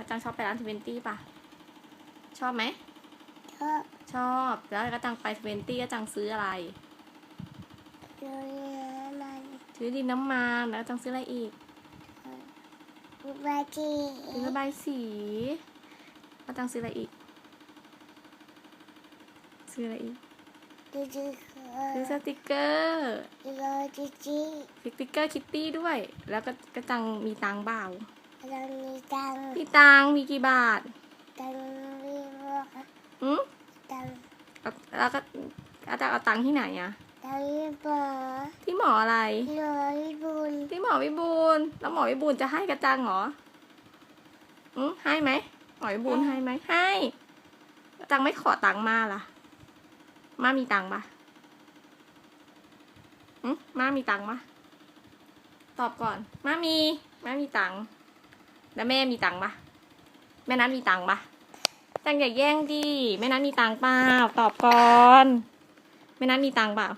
กระจังชอบไปร้านทเวนตี้ปะชอบไหม ชอบชอบแล้วกระจังไปทเวนตี้กระจังซื้ออะไรดูแลมันซื้อดินน้ำมันแล้วกระจังซื้ออะไรอีกบาจีซื้อระบายสีกระจังซื้ออะไรอีก ซื้ออะไรอีกดูดูซื้อสติกเกอร์ดูจีจีสติกเกอร์คิตตี้ด้วย แล้วก็กระจังมีตังค์เปล่า เรามีตังค์มีตังค์มีกี่บาทตังค์มีบอกอืมตังค์เอาแล้วก็อาจารย์เอาตังค์ที่ไหนอะตังค์มีบอกที่หมออะไรหน่อยบุญที่หมอวิบูลย์แล้วหมอวิบูลย์จะให้กระจังเหรออืมให้ไหมหมอวิบูลย์ให้ไหมให้กระจังไม่ขอตังค์มาล่ะ มามีตังค์ปะอืมมามีตังค์ปะตอบก่อน มามี มามีตังค์ แล้วแม่มีตังค์ปะแม่นั้นมีตังค์ปะจังอย่าแย่งดิแม่นั้นมีตังค์เปล่าตอบก่อน แม่นั้นมีตังค์เปล่า